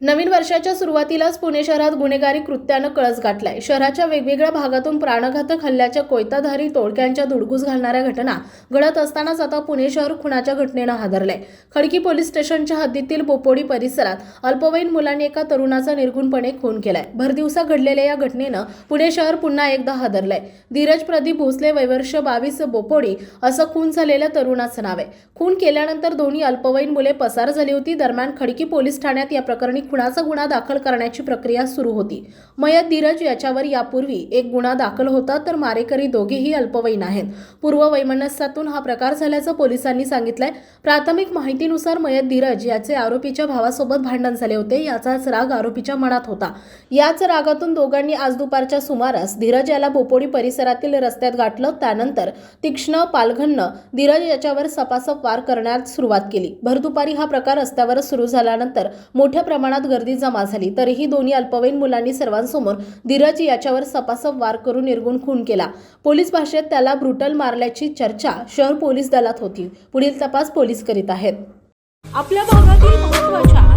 नवीन वर्षाच्या सुरुवातीलाच पुणे शहरात गुन्हेगारी कृत्यानं कळस गाठलाय. शहराच्या वेगवेगळ्या भागातून प्राणघातक हल्ल्याच्या कोयताधारी तोडक्यांच्या धुडगूस घालणाऱ्या घटना घडत असतानाच आता पुणे शहर खुणाच्या घटनेनं हादरलंय. खडकी पोलीस स्टेशनच्या हद्दीतील बोपोडी परिसरात अल्पवयीन मुलांनी एका तरुणाचा निर्गुणपणे खून केलाय. भरदिवसा घडलेल्या या घटनेनं पुणे शहर पुन्हा एकदा हादरलंय. धीरज प्रदीप भोसले वैवर्ष बावीस बोपोडी असं खून झालेल्या तरुणाचं नाव आहे. खून केल्यानंतर दोन्ही अल्पवयीन मुले पसार झाली होती. दरम्यान खडकी पोलीस ठाण्यात या प्रकरणी खुनाचा गुन्हा दाखल करण्याची प्रक्रिया सुरू होती. मयत धीरज याच्यावर यापूर्वी एक गुन्हा दाखल होता तर मारेकरी दोघेही अल्पवयीन आहेत. पूर्व वैमनस्यातून हा प्रकार झाल्याचं पोलिसांनी सांगितलंय. प्राथमिक माहितीनुसार मयत धीरज याचे आरोपीच्या भावासोबत भांडण झाले होते याचाच राग आरोपीच्या मनात होता. याच रागातून दोघांनी आज दुपारच्या सुमारास धीरज याला बोपोडी परिसरातील रस्त्यात गाठलं त्यानंतर तीक्ष्ण पालघननं धीरज याच्यावर सपासप वार करण्यास सुरुवात केली. भरदुपारी हा प्रकार रस्त्यावर सुरू झाल्यानंतर मोठ्या प्रमाणात गर्दी जमा झाली. तरीही दोन्ही अल्पवयीन मुलांनी सर्वांसमोर धीरज याच्यावर सपासप वार करून निर्गुण खून केला. पोलीस भाषेत त्याला ब्रुटल मारल्याची चर्चा शहर पोलीस दलात होती. पुढील तपास पोलीस करीत आहेत. आपल्या भागातील महत्त्वाच्या